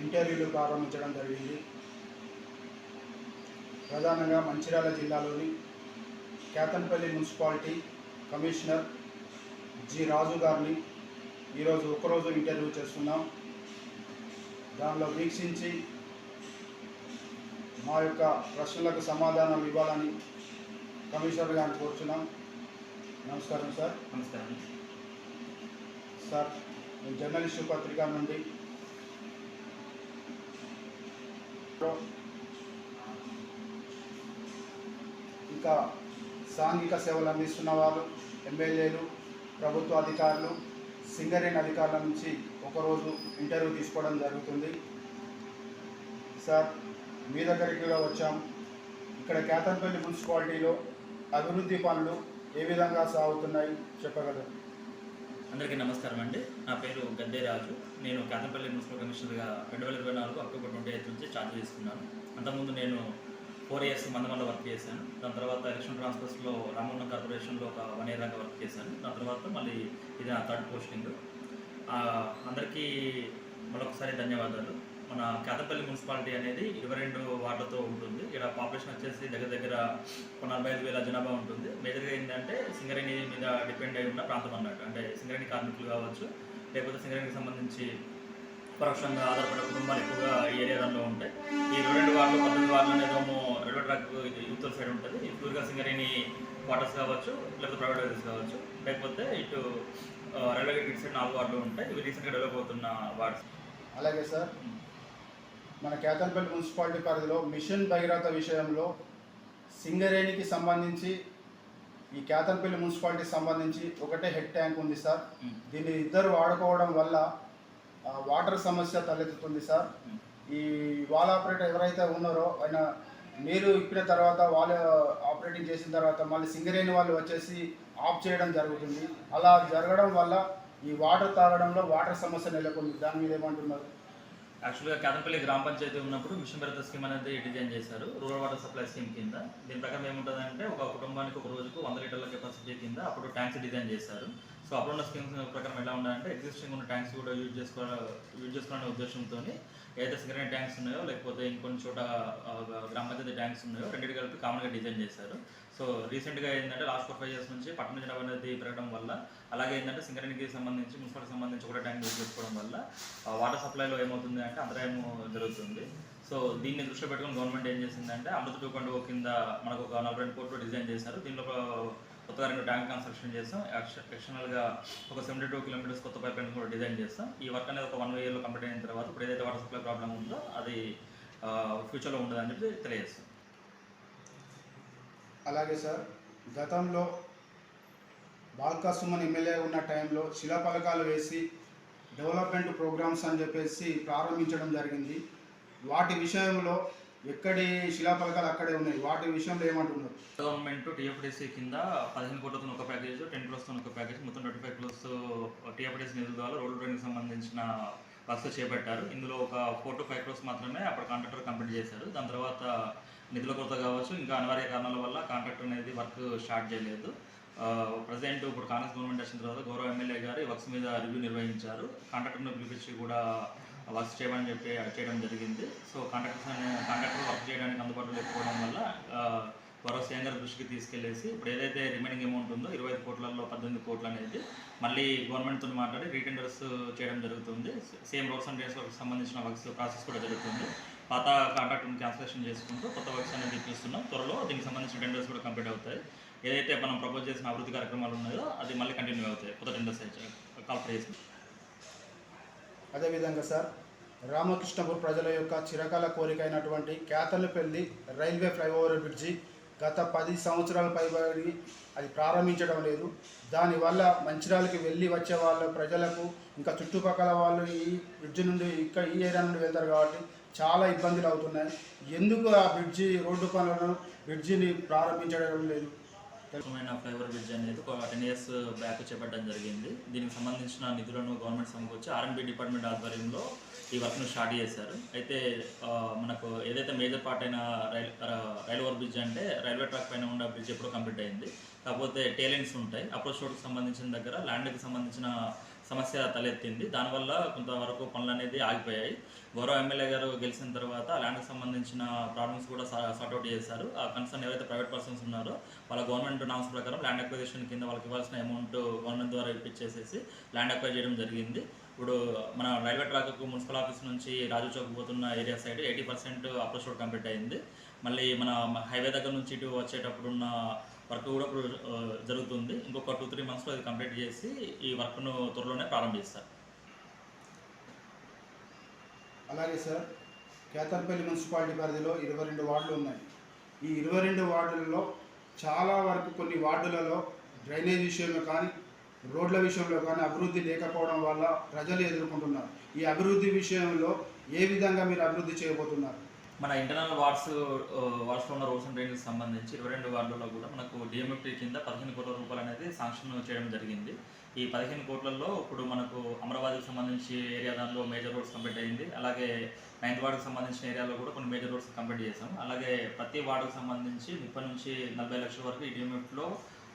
ఇంటర్వ్యూలు ప్రారంభించడం జరిగింది. ప్రధానంగా మంచిర్యాల జిల్లాలోని Ketanpalli municipality commissioner G Raju గారిని ఈరోజు ఒకరోజు ఇంటర్వ్యూ చేస్తున్నాం. దానిలో వీక్షించి మా యొక్క ప్రశ్నలకు సమాధానం ఇవ్వాలని కమిషనర్ గారిని కోరుచున్నాం. నమస్కారం సార్. నమస్కారం. సార్ నేను జర్నలిస్టు పత్రిక నుండి ఇంకా సాంఘిక సేవలు అందిస్తున్న వారు ఎమ్మెల్యేలు ప్రభుత్వ అధికారులు సింగరేణి అధికారుల నుంచి ఒకరోజు ఇంటర్వ్యూ తీసుకోవడం జరుగుతుంది. సార్ మీ దగ్గరికి కూడా వచ్చాం. ఇక్కడ కేతన్పల్లి మున్సిపాలిటీలో అభివృద్ధి పనులు ఏ విధంగా సాగుతున్నాయి? చెప్పగలరు. అందరికీ నమస్కారం అండి. నా పేరు గద్దే రాజు. నేను కాతంపల్లి మున్సిపల్ కమిషనర్గా రెండు వేల ఇరవై నాలుగు అక్టోబర్ ట్వంటీ ఎయిత్ నుంచి ఛార్జ్ తీసుకున్నాను అంతకుముందు నేను ఫోర్ ఇయర్స్ మందమల్ల వర్క్ చేశాను. దాని తర్వాత ఎలక్షన్ ట్రాన్స్ఫర్స్లో రామన్న కార్పొరేషన్లో ఒక వన్ ఇయర్ దాకా వర్క్ చేశాను. దాని తర్వాత మళ్ళీ ఇది నా థర్డ్ పోస్టింగ్. అందరికీ మరొకసారి ధన్యవాదాలు. మన కేతపల్లి మున్సిపాలిటీ అనేది ఇరవై రెండు వార్డులతో ఉంటుంది. ఇక్కడ పాపులేషన్ వచ్చేసి దగ్గర దగ్గర ఒక నలభై ఐదు వేల జనాభా ఉంటుంది. మేజర్గా ఏంటంటే సింగరేణి మీద డిపెండ్ అయి ఉన్న ప్రాంతం అన్నట్టు అంటే సింగరేణి కార్మికులు కావచ్చు లేకపోతే సింగరేణికి సంబంధించి పరోక్షంగా ఆధారపడే కుటుంబాలు ఎక్కువగా ఈ ఏరియాలో ఉంటాయి. ఈ ఇరవై రెండు వార్డులు పద్దెనిమిది వార్డులు అనేదేమో రైల్వే ట్రాక్ యూత్ సైడ్ ఉంటుంది. ఈ ప్యూర్గా సింగరేణి క్వార్టర్స్ కావచ్చు లేకపోతే ప్రైవేట్ హౌసెస్ కావచ్చు లేకపోతే ఇటు రైల్వే గేట్ ఇటు సైడ్ నాలుగు వార్డులు ఉంటాయి. ఇవి రీసెంట్గా డెవలప్ అవుతున్న వార్డ్స్. అలాగే సార్. మన కేతన్పల్లి మున్సిపాలిటీ పరిధిలో మిషన్ భగీరథ విషయంలో సింగరేణికి సంబంధించి ఈ కేతన్పల్లి మున్సిపాలిటీకి సంబంధించి ఒకటే హెడ్ ట్యాంక్ ఉంది సార్. దీన్ని ఇద్దరు వాడుకోవడం వల్ల వాటర్ సమస్య తలెత్తుతుంది సార్. ఈ వాల్ ఆపరేటర్ ఎవరైతే ఉన్నారో ఆయన నీరు ఇప్పిన తర్వాత వాళ్ళు ఆపరేటింగ్ చేసిన తర్వాత మళ్ళీ సింగరేణి వాళ్ళు వచ్చేసి ఆఫ్ చేయడం జరుగుతుంది. అలా జరగడం వల్ల ఈ వాటర్ తాగడంలో వాటర్ సమస్య నెలకొంది. దాని మీద ఏమంటున్నారు? యాక్చువల్గా కదంపల్లి గ్రామ పంచాయతీ ఉన్నప్పుడు మిషన్ భరత స్కీమ్ అనేది డిజైన్ చేశారు. రూరల్ వాటర్ సప్లై స్కీమ్ కింద. దీని ప్రకారం ఏముంటుందంటే ఒక కుటుంబానికి ఒక రోజుకు వంద లీటర్ల కెపాసిటీ కింద అప్పుడు ట్యాంక్స్ డిజైన్ చేశారు. సో అప్పుడు ఉన్న స్కీమ్స్ ప్రకారం ఎలా ఉండాలంటే ఎగ్జిస్టింగ్ ఉన్న ట్యాంక్స్ కూడా యూజ్ చేసుకో యూజ్ చేసుకోవాలనే ఉద్దేశంతో ఏదైతే సిగరెట్ ట్యాంక్స్ ఉన్నాయో లేకపోతే ఇంకొన్ని చోట గ్రామ పంచాయతీ ట్యాంక్స్ ఉన్నాయో రెండింటి కలిపి కామన్గా డిజైన్ చేశారు. సో రీసెంట్గా ఏంటంటే లాస్ట్ ఫోర్ ఫైవ్ ఇయర్స్ నుంచి పట్టణ జనాభా అనేది పెరగడం వల్ల అలాగే ఏంటంటే సింగరేణికి సంబంధించి మున్సిపాలిటీకి సంబంధించి కూడా ట్యాంక్ యూజ్ చేసుకోవడం వల్ల వాటర్ సప్లైలో ఏమవుతుంది అంటే అంతరాయం జరుగుతుంది. సో దీన్ని దృష్టిలో పెట్టుకుని గవర్నమెంట్ ఏం చేసిందంటే అమృత టూ పాయింట్ ఓ కింద మనకు ఒక నలభై రెండు కోట్లు డిజైన్ చేశారు. దీనిలో కొత్తగా రెండు ట్యాంక్ కన్స్ట్రక్షన్ చేస్తాం ఎక్స్టర్నల్గా ఒక సెవెంటీ టూ కిలోమీటర్స్ కొత్త పైప్ లైన్ కూడా డిజైన్ చేస్తాం ఈ వర్క్ అనేది ఒక వన్ ఇయర్లో కంప్లీట్ అయిన తర్వాత ఇప్పుడు ఏదైతే వాటర్ సప్లై ప్రాబ్లం ఉందో అది ఫ్యూచర్లో ఉండదని చెప్పి తెలియజేస్తాం. అలాగే సార్ గతంలో బాల్కా సుమన్ ఎమ్మెల్యే ఉన్న టైంలో శిలాఫలకాలు వేసి డెవలప్మెంట్ ప్రోగ్రామ్స్ అని చెప్పేసి ప్రారంభించడం జరిగింది. వాటి విషయంలో ఎక్కడి శిలాఫలకాలు అక్కడే ఉన్నాయి? వాటి విషయంలో ఏమంటున్నారు? గవర్నమెంట్ టీఎఫ్డీసీ కింద పదిహేను కోట్లతో ఒక ప్యాకేజ్ టెన్ క్రోర్స్తో ఒక ప్యాకేజ్ మొత్తం ట్వంటీ ఫైవ్ క్రోర్స్ టీఎఫ్డీసీ నిధుల ద్వారా రోడ్డు ట్రైన్కి సంబంధించిన వర్క్స్ చేపట్టారు. ఇందులో ఒక ఫోర్ టు ఫైవ్ క్లోస్ మాత్రమే అప్పుడు కాంట్రాక్టర్ కంప్లీట్ చేశారు. దాని తర్వాత నిధుల కొరత కావచ్చు. ఇంకా అనివార్య కారణాల వల్ల కాంట్రాక్ట్ అనేది వర్క్ స్టార్ట్ చేయలేదు. ప్రజెంట్ ఇప్పుడు కాంగ్రెస్ గవర్నమెంట్ వచ్చిన తర్వాత గౌరవ ఎమ్మెల్యే గారు ఈ వర్క్స్ మీద రివ్యూ నిర్వహించారు. కాంట్రాక్టర్ను పిలిపించి కూడా వర్క్స్ చేయమని చెప్పి చేయడం జరిగింది. సో కాంట్రాక్టర్స్ కాంట్రాక్టర్ వర్క్ చేయడానికి అందుబాటులో లేకపోవడం వల్ల ఆ, గౌరవ సీఎం దృష్టికి తీసుకెళ్ళేసి ఇప్పుడు ఏదైతే రిమైనింగ్ అమౌంట్ ఉందో ఇరవై ఐదు కోట్లలో పద్దెనిమిది కోట్లు అనేది మళ్ళీ గవర్నమెంట్తో మాట్లాడి రీటెండర్స్ చేయడం జరుగుతుంది. సేమ్ రోడ్స్ అండ్ డ్రైన్స్ సంబంధించిన వర్క్స్ ప్రాసెస్ కూడా జరుగుతుంది. పాత కాంట్రాక్ట్ని క్యాన్సిలేషన్ చేసుకుంటూ కొత్త వర్క్స్ అనేది ఇప్పిస్తున్నాం త్వరలో దీనికి సంబంధించిన టెండర్స్ కూడా కంప్లీట్ అవుతాయి. ఏదైతే మనం ప్రపోజ్ చేసిన అభివృద్ధి కార్యక్రమాలు ఉన్నాయో అది మళ్ళీ కంటిన్యూ అవుతాయి. కొత్త టెండర్స్ కాల్ఫర్ చేసి అదేవిధంగా సార్ రామకృష్ణపూర్ ప్రజల యొక్క చిరకాల కోరిక అయినటువంటి కేతలపల్లి రైల్వే ఫ్లైఓవర్ బ్రిడ్జి గత పది సంవత్సరాల పైబడి అది ప్రారంభించడం లేదు. దానివల్ల మంచిర్యాలకి వెళ్ళి వచ్చే వాళ్ళ ప్రజలకు ఇంకా చుట్టుపక్కల వాళ్ళు ఈ బ్రిడ్జి నుండి ఇక్కడ ఈ ఏరియా నుండి వెళ్తారు కాబట్టి చాలా ఇబ్బందులు అవుతున్నాయి. ఎందుకు ఆ బ్రిడ్జి రోడ్డు పనులను బ్రిడ్జిని ప్రారంభించడం లేదు? ముఖ్యమైన ఫ్లైఓవర్ బ్రిడ్జ్ అనేది ఒక టెన్ ఇయర్స్ బ్యాక్ చేపట్టడం జరిగింది. దీనికి సంబంధించిన నిధులను గవర్నమెంట్ సమకూర్చి ఆర్ఎండ్బి డిపార్ట్మెంట్ ఆధ్వర్యంలో ఈ వర్క్ను స్టార్ట్ చేశారు. అయితే మనకు ఏదైతే మేజర్ పార్ట్ అయిన రైల్ రైల్ బ్రిడ్జ్ అంటే రైల్వే ట్రాక్ పైన ఉన్న బ్రిడ్జ్ ఎప్పుడో కంప్లీట్ అయింది. కాకపోతే టేలెంట్స్ ఉంటాయి. అప్రోచ్ రోడ్కి సంబంధించిన దగ్గర ల్యాండ్కి సంబంధించిన సమస్య తలెత్తింది. దానివల్ల కొంతవరకు పనులు అనేది ఆగిపోయాయి. గౌరవ ఎమ్మెల్యే గారు గెలిచిన తర్వాత ల్యాండ్కి సంబంధించిన ప్రాబ్లమ్స్ కూడా సార్ట్అవుట్ చేశారు. ఆ కన్సర్న్ ఎవరైతే ప్రైవేట్ పర్సన్స్ ఉన్నారో వాళ్ళ గవర్నమెంట్ నామ్స్ ప్రకారం ల్యాండ్ అక్విజిషన్ కింద వాళ్ళకి ఇవ్వాల్సిన అమౌంట్ గవర్నమెంట్ ద్వారా ఇప్పించేసేసి ల్యాండ్ అక్వైర్ చేయడం జరిగింది. ఇప్పుడు మన రైల్వే ట్రాక్ మున్సిపల్ ఆఫీస్ నుంచి రాజు చౌక్ పోతున్న area side eighty percent approach road complete అయింది. మళ్ళీ మన హైవే దగ్గర నుంచి ఇటు వచ్చేటప్పుడు ఉన్న వర్క్ కూడా ఇప్పుడు జరుగుతుంది. ఇంకొక టూ త్రీ మంత్స్లో అది కంప్లీట్ చేసి ఈ వర్క్ను త్వరలోనే ప్రారంభిస్తారు. అలాగే సార్ కేతర్పల్లి మున్సిపాలిటీ పరిధిలో ఇరవై రెండు వార్డులు ఉన్నాయి. ఈ ఇరవై రెండు వార్డులలో చాలా వరకు కొన్ని వార్డులలో డ్రైనేజ్ విషయంలో కానీ రోడ్ల విషయంలో కానీ అభివృద్ధి లేకపోవడం వల్ల ప్రజలు ఎదుర్కొంటున్నారు. ఈ అభివృద్ధి విషయంలో ఏ విధంగా మీరు అభివృద్ధి చేయబోతున్నారు? మన ఇంటర్నల్ వార్డ్స్ వార్డ్స్లో ఉన్న రోడ్స్ అండ్ డ్రైనేజ్ సంబంధించి ఇరవై రెండు వార్డులలో కూడా మనకు డిఎంఎఫ్టీ కింద పదిహేను కోట్ల రూపాయలు అనేది శాంక్షన్ చేయడం జరిగింది. ఈ పదిహేను కోట్లలో ఇప్పుడు మనకు అమరావాదికి సంబంధించి ఏరియా దానిలో మేజర్ రోడ్స్ కంప్లీట్ అయింది. అలాగే నైన్త్ వార్డుకి సంబంధించిన ఏరియాలో కూడా కొన్ని మేజర్ రోడ్స్ కంప్లీట్ చేసాం అలాగే ప్రతి వార్డుకు సంబంధించి ముప్పై నుంచి నలభై లక్షల వరకు ఈ డిఎంఎఫ్లో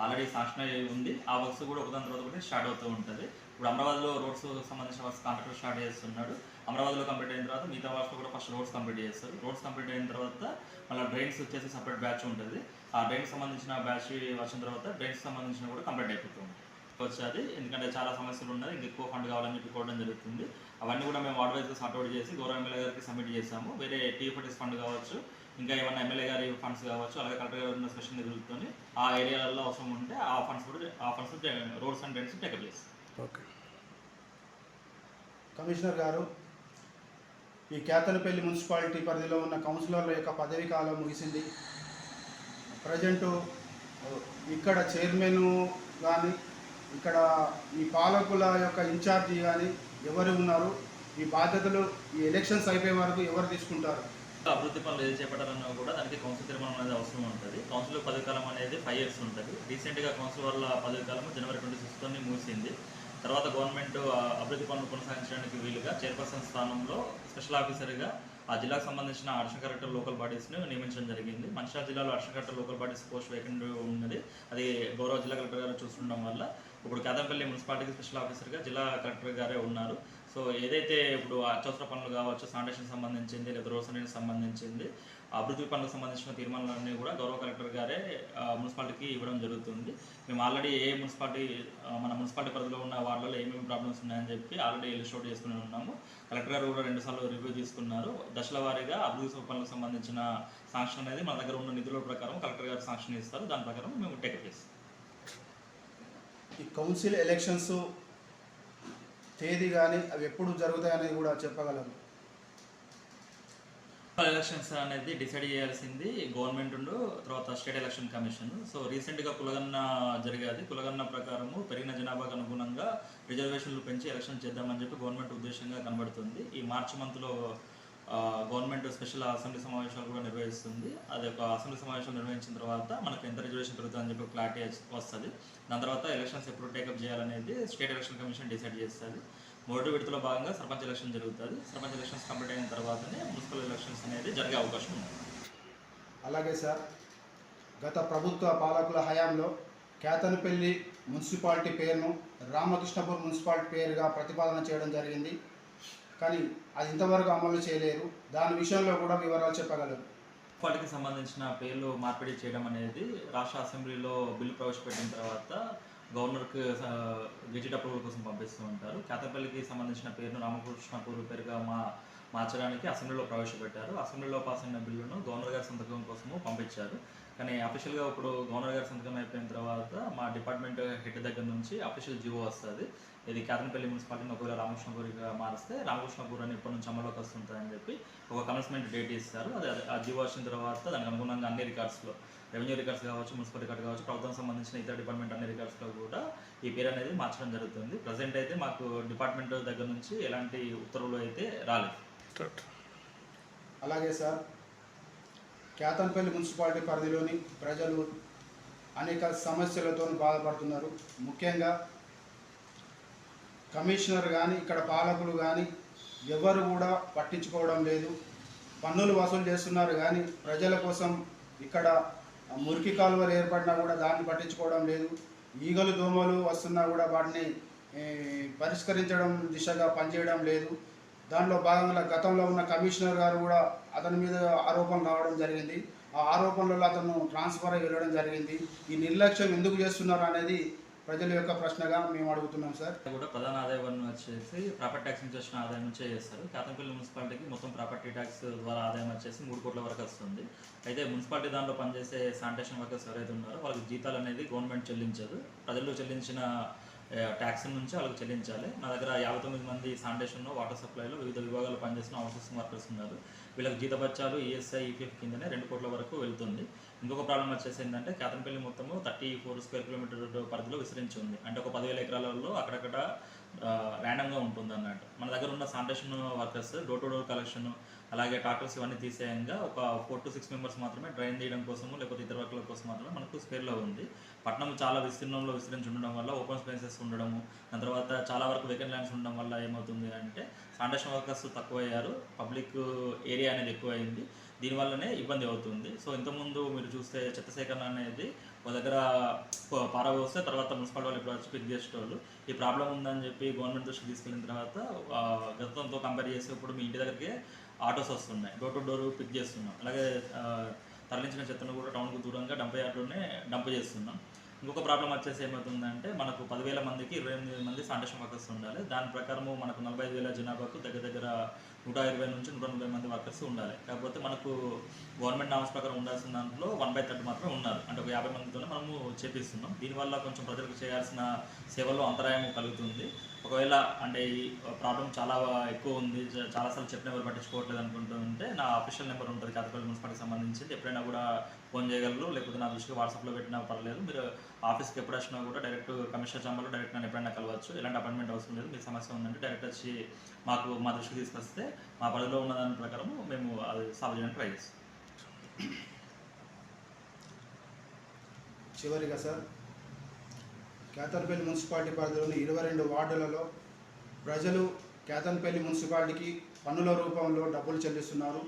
ఆల్రెడీ శాంక్షన్ అయి ఉంది. ఆ వర్క్స్ కూడా ఒకదాని తర్వాత ఒకటి స్టార్ట్ అవుతూ ఉంటుంది. ఇప్పుడు అమరావతిలో రోడ్స్ సంబంధించిన వర్క్స్ కాంట్రాక్టర్ స్టార్ట్ చేస్తున్నాడు. అమరావతిలో కంప్లీట్ అయిన తర్వాత మిగతా వర్క్స్ కూడా ఫస్ట్ రోడ్స్ కంప్లీట్ చేస్తారు. రోడ్స్ కంప్లీట్ అయిన తర్వాత మళ్ళీ డ్రైన్స్ వచ్చేసి సపరేట్ బ్యాచ్ ఉంటుంది. ఆ డ్రైన్స్ సంబంధించిన బ్యాచ్ వచ్చిన తర్వాత డ్రైన్స్ సంబంధించిన కూడా కంప్లీట్ అయిపోతుంది. వచ్చేది. ఎందుకంటే చాలా సమస్యలు ఉన్నాయి. ఇంకా ఎక్కువ ఫండ్ కావాలని చెప్పి కోవడం జరుగుతుంది. అవన్నీ కూడా మేము వార్డ్ వైజ్గా సార్ట్అవుట్ చేసి గౌరవ ఎమ్మెల్యే గారికి సబ్మిట్ చేసాము వేరే టీఎఫ్టీస్ ఫండ్ కావచ్చు ఇంకా ఏమైనా ఎమ్మెల్యే గారి ఫండ్స్ కావచ్చు అలాగే కలెక్టర్ గారు ఉన్న స్పెషల్ నిధులతో ఆ ఏరియాలలో అవసరం ఉంటే ఆ ఫండ్స్ కూడా ఆ funds roads and drains take up చేస్తాం. ఓకే కమిషనర్ గారు ఈ కేతలపల్లి మున్సిపాలిటీ పరిధిలో ఉన్న కౌన్సిలర్ల యొక్క పదవీ కాలం ముగిసింది. ప్రజెంటు ఇక్కడ చైర్మన్ కానీ ఇక్కడ ఈ పాలకుల యొక్క ఇన్ఛార్జి కానీ ఎవరు ఉన్నారు? ఈ బాధ్యతలు ఈ ఎలక్షన్స్ అయిపోయే వరకు ఎవరు తీసుకుంటారు? అభివృద్ధి పనులు ఏది చేపట్టాలన్నా కూడా దానికి కౌన్సిల్ తీర్మానం అనేది అవసరం ఉంటుంది. కౌన్సిల్ పదవి కాలం అనేది ఫైవ్ ఇయర్స్ ఉంటుంది. రీసెంట్గా కౌన్సిల్ వాళ్ళ పదవి కాలం జనవరి ట్వంటీ సిక్స్తో ముగిసింది. తర్వాత గవర్నమెంట్ అభివృద్ధి పనులు కొనసాగించడానికి వీలుగా చైర్పర్సన్ స్థానంలో స్పెషల్ ఆఫీసర్గా ఆ జిల్లాకు సంబంధించిన అడిషనల్ కలెక్టర్ లోకల్ బాడీస్ను నియమించడం జరిగింది. మంచిర్యాల జిల్లాలో additional collector local bodies post vacant ఉన్నది. అది గౌరవ జిల్లా కలెక్టర్ గారు చూస్తుండడం వల్ల ఇప్పుడు కేదంపల్లి మున్సిపాలిటీకి స్పెషల్ ఆఫీసర్గా జిల్లా కలెక్టర్ గారే ఉన్నారు. సో ఏదైతే ఇప్పుడు అత్యవసర పనులు కావచ్చు శానిటేషన్ సంబంధించింది లేదా రోడ్స్ సంబంధించింది అభివృద్ధి పనులకు సంబంధించిన తీర్మానాలన్నీ కూడా గౌరవ కలెక్టర్ గారే మున్సిపాలిటీకి ఇవ్వడం జరుగుతుంది. మేము ఆల్రెడీ ఏ మున్సిపాలిటీ మన మున్సిపాలిటీ పరిధిలో ఉన్న వార్డులలో ఏమేమి ప్రాబ్లమ్స్ ఉన్నాయని చెప్పి ఆల్రెడీ లిస్ట్ చేసుకుని ఉన్నాము. కలెక్టర్ గారు కూడా రెండుసార్లు రివ్యూ తీసుకున్నారు. దశల వారీగా అభివృద్ధి పనులకు సంబంధించిన శాంక్షన్ అనేది మన దగ్గర ఉన్న నిధుల ప్రకారం కలెక్టర్ గారు శాంక్షన్ ఇస్తారు దాని ప్రకారం మేము టేకప్ చేస్తాం ఈ కౌన్సిల్ ఎలక్షన్స్ తేదీ కానీ అవి ఎప్పుడు జరుగుతాయనేది కూడా చెప్పగలరు ఎలక్షన్స్ అనేది డిసైడ్ చేయాల్సింది గవర్నమెంట్ ఉండు తర్వాత స్టేట్ ఎలక్షన్ కమిషన్. సో రీసెంట్గా కులగన్న జరిగేది. కులగన్న ప్రకారము పెరిగిన జనాభాకు అనుగుణంగా రిజర్వేషన్లు పెంచి ఎలక్షన్ చేద్దామని చెప్పి గవర్నమెంట్ ఉద్దేశంగా కనబడుతుంది. ఈ మార్చి మంత్లో గవర్నమెంట్ స్పెషల్ అసెంబ్లీ సమావేశాలు కూడా నిర్వహిస్తుంది. అది ఒక అసెంబ్లీ సమావేశం నిర్వహించిన తర్వాత మనకు ఎంత రిజర్వేషన్ పెరుగుతుందని చెప్పి క్లారిటీ వస్తుంది. దాని తర్వాత ఎలక్షన్స్ ఎప్పుడు టేకప్ చేయాలనేది స్టేట్ ఎలక్షన్ కమిషన్ డిసైడ్ చేస్తుంది. మొదటి విడతలో భాగంగా సర్పంచ్ ఎలక్షన్ జరుగుతుంది. సర్పంచ్ ఎలక్షన్స్ కంప్లీట్ అయిన తర్వాతనే మున్సిపల్ ఎలక్షన్స్ అనేది జరిగే అవకాశం ఉంది. అలాగే సార్ గత ప్రభుత్వ పాలకుల హయాంలో కేతనపల్లి మున్సిపాలిటీ పేరును రామకృష్ణపూర్ మున్సిపాలిటీ పేరుగా ప్రతిపాదన చేయడం జరిగింది. కానీ అది ఇంతవరకు అమలు చేయలేరు దాని విషయంలో కూడా వివరాలు చెప్పగలరు. వాటికి సంబంధించిన పేర్లు మార్పిడి చేయడం అనేది రాష్ట్ర అసెంబ్లీలో బిల్లు ప్రవేశపెట్టిన తర్వాత గవర్నర్కి గెజిట్ అప్రూవల్ కోసం పంపిస్తూ ఉంటారు. కేతపల్లికి సంబంధించిన పేరును రామకృష్ణపూర్ పేరుగా మా మార్చడానికి అసెంబ్లీలో ప్రవేశపెట్టారు. అసెంబ్లీలో పాస్ అయిన బిల్లును గవర్నర్ గారి సంతకం కోసము పంపించారు. కానీ అఫీషియల్గా ఇప్పుడు గవర్నర్ గారి సంతకం అయిపోయిన తర్వాత మా డిపార్ట్మెంట్ హెడ్ దగ్గర నుంచి అఫీషియల్ జీవో వస్తుంది. ఇది కేతనపల్లి మున్సిపాలిటీని ఒకవేళ రామకృష్ణపూర్గా మారిస్తే రామకృష్ణపూర్ అని ఇప్పటి నుంచి అమలులోకి వస్తుంటుందని చెప్పి ఒక కమిట్మెంట్ డేట్ ఇస్తారు. అది ఆ జీవో వచ్చిన తర్వాత దానికి అనుగుణంగా అన్ని రికార్డ్స్లో రెవెన్యూ రికార్డ్స్ కావచ్చు మున్సిపల్ రికార్డ్ కావచ్చు ప్రభుత్వం సంబంధించిన ఇతర డిపార్ట్మెంట్ అన్ని రికార్డ్స్లో కూడా ఈ పేరు అనేది మార్చడం జరుగుతుంది. ప్రజెంట్ అయితే మాకు డిపార్ట్మెంట్ దగ్గర నుంచి ఎలాంటి ఉత్తర్వులు అయితే రాలేదు. అలాగే సార్ కేతన్పల్లి మున్సిపాలిటీ పరిధిలోని ప్రజలు అనేక సమస్యలతో బాధపడుతున్నారు. ముఖ్యంగా కమిషనర్ కానీ ఇక్కడ పాలకులు కానీ ఎవరు కూడా పట్టించుకోవడం లేదు. పన్నులు వసూలు చేస్తున్నారు కానీ ప్రజల కోసం ఇక్కడ మురికి కాలువలు ఏర్పడినా కూడా దాన్ని పట్టించుకోవడం లేదు. ఈగలు దోమలు వస్తున్నా కూడా వాటిని పరిష్కరించడం దిశగా పనిచేయడం లేదు. దానిలో భాగంగా గతంలో ఉన్న కమిషనర్ గారు కూడా అతని మీద ఆరోపణలు రావడం జరిగింది. ఆ ఆరోపణలలో అతను ట్రాన్స్ఫర్ అయి వెళ్ళడం జరిగింది. ఈ నిర్లక్ష్యం ఎందుకు చేస్తున్నారు అనేది ప్రజల యొక్క ప్రశ్నగా మేము అడుగుతున్నాం సార్. కూడా ప్రధాన ఆదాయ వనరు వచ్చేసి ప్రాపర్టీ ట్యాక్స్ నుంచి వచ్చిన ఆదాయం నుంచే చేస్తారు. కాతంపల్లి మున్సిపాలిటీకి మొత్తం ప్రాపర్టీ ట్యాక్స్ ద్వారా ఆదాయం వచ్చేసి మూడు కోట్ల వరకు వస్తుంది. అయితే మున్సిపాలిటీ దాంట్లో పనిచేసే శానిటేషన్ వర్కర్స్ ఎవరైతే ఉన్నారో వాళ్ళకి జీతాలు అనేది గవర్నమెంట్ చెల్లించదు. ప్రజలు చెల్లించిన ట్యాక్స్ నుంచి వాళ్ళకి చెల్లించాలి. నా దగ్గర యాభై తొమ్మిది మంది శానిటేషన్లో వాటర్ సప్లైలో వివిధ విభాగాలు పనిచేస్తున్న అవుట్సోర్సింగ్ వర్కర్స్ ఉన్నారు. వీళ్ళకి జీతబత్యాలు ఈఎస్ఐ ఈపీఎఫ్ కిందనే రెండు కోట్ల వరకు వెళ్తుంది. ఇంకొక ప్రాబ్లం వచ్చేసి ఏంటంటే కేతనపల్లి మొత్తము థర్టీ ఫోర్ స్క్వేర్ కిలోమీటర్ పరిధిలో విస్తరించి ఉంది. అంటే ఒక పదివేల ఎకరాలలో అక్కడక్కడ ర్యాండమ్గా ఉంటుంది అన్నట్టు. మన దగ్గర ఉన్న sanitation workers door to door collection అలాగే ట్రాక్టర్స్ ఇవన్నీ తీసేయంగా ఒక ఫోర్ టు సిక్స్ మెంబర్స్ మాత్రమే డ్రైన్ తీయడం కోసము లేకపోతే ఇతర వర్కుల కోసం మాత్రమే మనకు స్పేర్లో ఉంది. పట్టణం చాలా విస్తీర్ణంలో విస్తరించి ఉండడం వల్ల ఓపెన్ స్పేసెస్ ఉండడము దాని తర్వాత చాలా వరకు వేకెంట్ ల్యాండ్స్ ఉండడం వల్ల ఏమవుతుంది అంటే శానిటేషన్ వర్కర్స్ తక్కువయ్యారు. పబ్లిక్ ఏరియా అనేది ఎక్కువైంది. దీనివల్లనే ఇబ్బంది అవుతుంది. సో ఇంతకుముందు మీరు చూస్తే చెత్త సేకరణ అనేది ఒక దగ్గర ప- పారబోస్తే తర్వాత మున్సిపాలిటీ వాళ్ళు ఇప్పుడు వచ్చి పిక్ చేసేవాళ్ళు ఈ ప్రాబ్లం ఉందని చెప్పి గవర్నమెంట్ దృష్టికి తీసుకెళ్ళిన తర్వాత గతంతో కంపేర్ చేస్తే ఇప్పుడు మీ ఇంటి దగ్గరికి ఆటోస్ వస్తున్నాయి. డోర్ టు డోర్ పిక్ చేస్తున్నాం. అలాగే తరలించిన చెత్తను కూడా టౌన్కు దూరంగా డంప్ యార్డ్లోనే డంప్ చేస్తున్నాం. ఇంకొక ప్రాబ్లం వచ్చేసి ఏమవుతుందంటే మనకు పదివేల మందికి ఇరవై ఎనిమిది మంది ఫౌండేషన్ వర్కర్స్ ఉండాలి. దాని ప్రకారము మనకు నలభై ఐదు వేల జనాభాకు దగ్గర దగ్గర నూట ఇరవై నుంచి నూట నలభై మంది వర్కర్స్ ఉండాలి. కాకపోతే మనకు గవర్నమెంట్ నామ్స్ ప్రకారం ఉండాల్సిన దాంట్లో వన్ బై థర్టీ మాత్రం ఉన్నారు. అంటే ఒక యాభై మందితోనే మనము చేపిస్తున్నాం. దీనివల్ల కొంచెం ప్రజలకు చేయాల్సిన సేవల్లో అంతరాయం కలుగుతుంది. ఒకవేళ అంటే ఈ ప్రాబ్లం చాలా ఎక్కువ ఉంది చాలాసార్లు చెప్పిన ఎవరు పట్టించుకోవట్లేదు అనుకుంటుంటే నా అఫీషియల్ నెంబర్ ఉంటుంది కాతపల్లి మున్సిపాలిటీకి సంబంధించి ఎప్పుడైనా కూడా ఫోన్ చేయగలరు? లేకపోతే నా దృష్టికి వాట్సాప్లో పెట్టినా పర్లేదు. మీరు ఆఫీస్కి ఎప్పుడు వచ్చినా కూడా డైరెక్ట్ కమిషనర్ ఛాంబర్లో డైరెక్ట్ నన్ను ఎప్పుడైనా కలవచ్చు. ఎలాంటి అపాయింట్మెంట్ అవసరం లేదు. మీ సమస్య ఉందంటే డైరెక్ట్ వచ్చి మాకు మా దృష్టికి తీసుకొస్తే మా పరిధిలో ఉన్న దాని ప్రకారం మేము అది సాల్వ్ చేయడానికి ట్రై చేస్తాం. చివరిగా సార్ కేతన్పల్లి మున్సిపాలిటీ పరిధిలోని ఇరవై రెండు వార్డులలో ప్రజలు కేతన్పల్లి మున్సిపాలిటీకి పన్నుల రూపంలో డబ్బులు చెల్లిస్తున్నారు.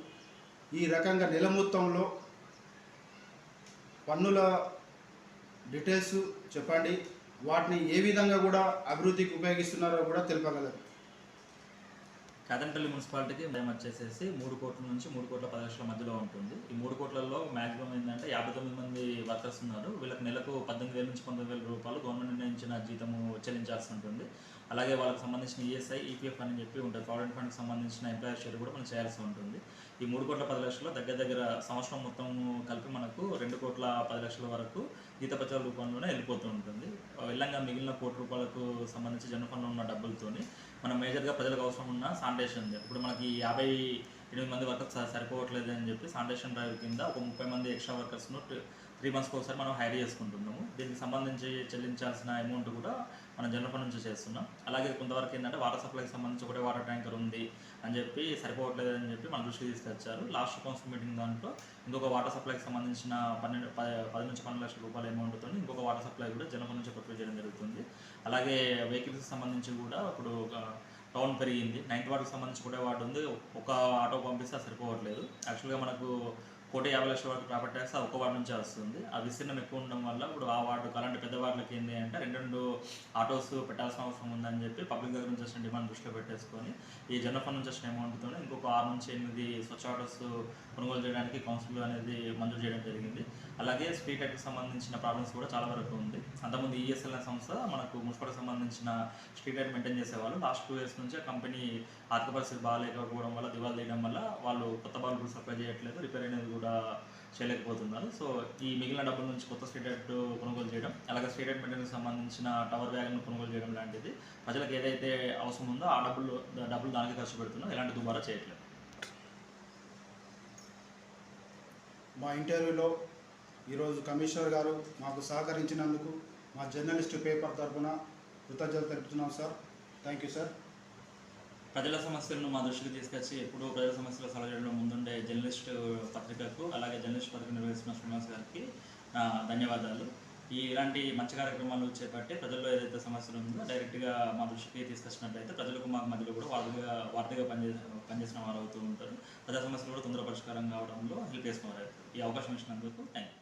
ఈ రకంగా నెల మొత్తంలో పన్నుల డీటెయిల్స్ చెప్పండి. వాటిని ఏ విధంగా కూడా అభివృద్ధికి ఉపయోగిస్తున్నారో కూడా తెలుపగలరు. కాదంపల్లి మున్సిపాలిటీకి మేము వచ్చేసేసి మూడు కోట్ల నుంచి మూడు కోట్ల పది లక్షల మధ్యలో ఉంటుంది. ఈ మూడు కోట్లలో మాక్సిమం ఏంటంటే యాభై తొమ్మిది మంది వర్కర్స్ ఉన్నారు. వీళ్ళకి నెలకు పద్దెనిమిది వేల నుంచి పంతొమ్మిది వేల రూపాయలు గవర్నమెంట్ నిర్ణయించిన జీతము చెల్లించాల్సి ఉంటుంది. అలాగే వాళ్ళకి సంబంధించిన ఈఎస్ఐ ఈపీఎఫ్ అని చెప్పి ఉంటుంది. ప్రావిడెంట్ ఫండ్కి సంబంధించిన ఎంప్లాయర్ షేర్ కూడా మనం చేయాల్సి ఉంటుంది. ఈ మూడు కోట్ల పది లక్షలు దగ్గర దగ్గర సంవత్సరం మొత్తం కలిపి మనకు రెండు కోట్ల పది లక్షల వరకు జీతపత్యాల రూపంలోనే వెళ్ళిపోతూ ఉంటుంది. వెళ్ళంగా మిగిలిన కోటి రూపాయలకు సంబంధించి జన ఫండ్లో ఉన్న డబ్బులతోని మనం మేజర్గా ప్రజలకు అవసరం ఉన్న శానిటేషన్ ఇప్పుడు మనకి యాభై ఎనిమిది మంది వర్కర్స్ సరిపోవట్లేదు అని చెప్పి శానిటేషన్ డ్రైవ్ కింద ఒక ముప్పై మంది ఎక్స్ట్రా వర్కర్స్ను త్రీ మంత్స్కి ఒకసారి మనం హైర్ చేసుకుంటున్నాము. దీనికి సంబంధించి చెల్లించాల్సిన అమౌంట్ కూడా మనం జనరల్ ఫండ్ నుంచి చేస్తున్నాం. అలాగే కొంతవరకు ఏంటంటే వాటర్ సప్లైకి సంబంధించి ఒకటే వాటర్ ట్యాంకర్ ఉంది. అని చెప్పి సరిపోవట్లేదు అని చెప్పి మన దృష్టికి తీసుకొచ్చారు. లాస్ట్ కౌన్సిల్ మీటింగ్ దాంట్లో ఇంకొక వాటర్ సప్లైకి సంబంధించిన పన్నెండు పది నుంచి పన్నెండు లక్షల రూపాయల అమౌంట్తో ఇంకొక వాటర్ సప్లై కూడా జనరల్ నుంచి ప్రొక్యూర్ చేయడం జరుగుతుంది. అలాగే వెహికల్స్కి సంబంధించి కూడా ఇప్పుడు ఒక టౌన్ పెరిగింది. నైన్త్ వార్డుకి సంబంధించి కూడా వార్డు ఉంది. ఒక ఆటో పంపిస్తే అది సరిపోవట్లేదు. యాక్చువల్గా మనకు కోటి యాభై లక్షల వరకు ప్రాపర్టీ ట్యాక్స్ ఆ ఒక్క వార్డు నుంచే వస్తుంది. ఆ విస్తీర్ణం ఎక్కువ ఉండడం వల్ల ఇప్పుడు ఆ వార్డు అలాంటి పెద్ద వార్డులకి ఏంటి అంటే రెండు రెండు ఆటోస్ పెట్టాల్సిన అవసరం ఉందని చెప్పి పబ్లిక్ దగ్గర నుంచి వచ్చిన డిమాండ్ దృష్టిలో పెట్టేసుకొని ఈ జనరల్ ఫండ్ నుంచి వచ్చిన అమౌంట్తో ఇంకొక ఆరు నుంచి ఎనిమిది స్వచ్ఛ ఆటోస్ కొనుగోలు చేయడానికి కౌన్సిల్ అనేది మంజూరు చేయడం జరిగింది. అలాగే స్ట్రీట్ లైట్కి సంబంధించిన ప్రాబ్లమ్స్ కూడా చాలా వరకు ఉంది. అంతకుముందు ఈఎస్ఎల్ సంస్థ మనకు మున్సిపాలిటీకి సంబంధించిన స్ట్రీట్ లైట్ మెయింటైన్ చేసేవాళ్ళు. లాస్ట్ టూ ఇయర్స్ నుంచి కంపెనీ ఆర్థిక పరిస్థితి బాగాలేకపోవడం వల్ల దివాలు తీయడం వల్ల వాళ్ళు కొత్త బల్బులు సప్లై చేయట్లేదు రిపేర్ అనేది కూడా చేయలేకపోతున్నారు. సో ఈ మిగిలిన డబ్బుల నుంచి కొత్త స్ట్రీట్ కొనుగోలు చేయడం అలాగే స్ట్రీట్ లైట్ సంబంధించిన టవర్ వ్యాగన్ కొనుగోలు చేయడం లాంటిది ప్రజలకు ఏదైతే అవసరం ఉందో ఆ డబ్బులు డబ్బులు దానికి ఖర్చు పెడుతున్నాం ఎలాంటి దుబారా చేయట్లేదు. మా ఇంటర్వ్యూలో ఈరోజు కమిషనర్ గారు మాకు సహకరించినందుకు మా జర్నలిస్ట్ పేపర్ తరఫున కృతజ్ఞతలు తెలుపుతున్నాం సార్. Thank you sir. ప్రజల సమస్యలను మా దృష్టికి తీసుకొచ్చి ఎప్పుడూ ప్రజల సమస్యలు సలహా ముందుండే జర్నలిస్ట్ పత్రికకు అలాగే జర్నలిస్ట్ పత్రిక నిర్వహిస్తున్న శ్రీనివాస్ గారికి ధన్యవాదాలు. ఈ ఇలాంటి మంచి కార్యక్రమాలు చేపట్టి ప్రజల్లో ఏదైతే సమస్యలు ఉందో డైరెక్ట్గా మా దృష్టికి తీసుకొచ్చినట్లయితే ప్రజలకు మాకు మధ్యలో కూడా వార్తగా వార్తగా పనిచే పనిచేసిన వారు అవుతూ ఉంటారు. ప్రజా సమస్యలు కూడా తొందర పరిష్కారం కావడంలో హెల్ప్ చేసిన వారు అవుతారు ఈ అవకాశం ఇచ్చినందుకు థ్యాంక్ యూ